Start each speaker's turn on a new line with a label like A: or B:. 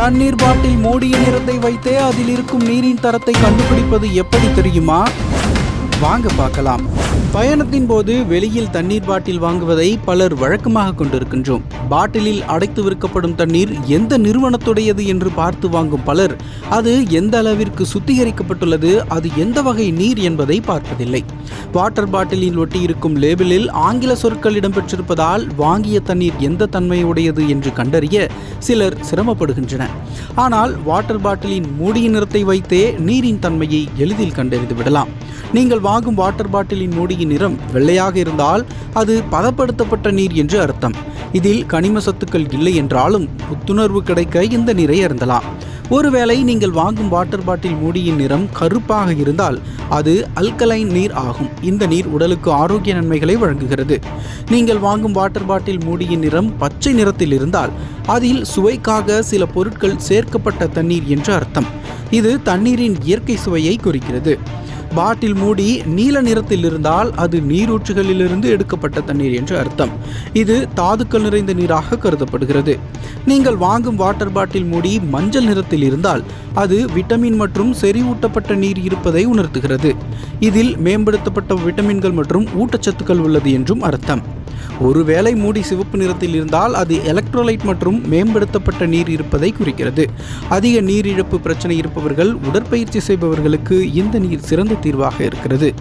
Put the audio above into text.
A: தண்ணீர் பாட்டில் மூடிய நிறத்தை வைத்தே அதில் இருக்கும் நீரின் தரத்தை கண்டுபிடிப்பது எப்படி தெரியுமா? வாங்க பார்க்கலாம். பயணத்தின் போது வெளியில் தண்ணீர் பாட்டில் வாங்குவதை பலர் வழக்கமாக கொண்டிருக்கின்றோம். பாட்டிலில் அடைத்து விற்கப்படும் தண்ணீர் எந்த நிறுவனத்துடையது என்று பார்த்து வாங்கும் பலர் அது எந்த அளவிற்கு சுத்திகரிக்கப்பட்டுள்ளது அது எந்த வகை நீர் என்பதை பார்ப்பதில்லை. வாட்டர் பாட்டிலில் ஒட்டியிருக்கும் லேபிளில் ஆங்கில சொற்கள் இடம்பெற்றிருப்பதால் வாங்கிய தண்ணீர் எந்த தன்மையுடையது என்று கண்டறிய சிலர் சிரமப்படுகின்றனர். ஆனால் வாட்டர் பாட்டிலின் மூடிய நிறத்தை வைத்தே நீரின் தன்மையை எளிதில் கண்டறிந்து விடலாம் நீங்கள் வாங்கும் வாட்டர் பாட்டிலின் மூடியின் நிறம் வெள்ளையாக இருந்தால் அது பதப்படுத்தப்பட்ட நீர் என்று அர்த்தம். இதில் கனிம சத்துக்கள் இல்லை என்றாலும் புத்துணர்வு கிடைக்க இந்த நீரை அருந்தலாம். ஒருவேளை நீங்கள் வாங்கும் வாட்டர் பாட்டில் மூடியின் நிறம் கருப்பாக இருந்தால் அது அல்கலைன் நீர் ஆகும். இந்த நீர் உடலுக்கு ஆரோக்கிய நன்மைகளை வழங்குகிறது. நீங்கள் வாங்கும் வாட்டர் பாட்டில் மூடியின் நிறம் பச்சை நிறத்தில் இருந்தால் அதில் சுவைக்காக சில பொருட்கள் சேர்க்கப்பட்ட தண்ணீர் என்று அர்த்தம். இது தண்ணீரின் இயற்கை சுவையை குறிக்கிறது. பாட்டில் மூடி நீல நிறத்தில் இருந்தால் அது நீரூற்றுகளிலிருந்து எடுக்கப்பட்ட தண்ணீர் என்று அர்த்தம். இது தாதுக்கள் நிறைந்த நீராக கருதப்படுகிறது. நீங்கள் வாங்கும் வாட்டர் பாட்டில் மூடி மஞ்சள் நிறத்தில் இருந்தால் அது விட்டமின் மற்றும் செறிவூட்டப்பட்ட நீர் இருப்பதை உணர்த்துகிறது. இதில் மேம்படுத்தப்பட்ட விட்டமின்கள் மற்றும் ஊட்டச்சத்துக்கள் உள்ளது என்றும் அர்த்தம். ஒருவேளை மூடி சிவப்பு நிறத்தில் இருந்தால் அது எலக்ட்ரோலைட் மற்றும் மேம்படுத்தப்பட்ட நீர் இருப்பதை குறிக்கிறது. அதிக நீரிழப்பு பிரச்சனை இருப்பவர்கள் உடற்பயிற்சி செய்பவர்களுக்கு இந்த நீர் சிறந்த தீர்வாக இருக்கிறது.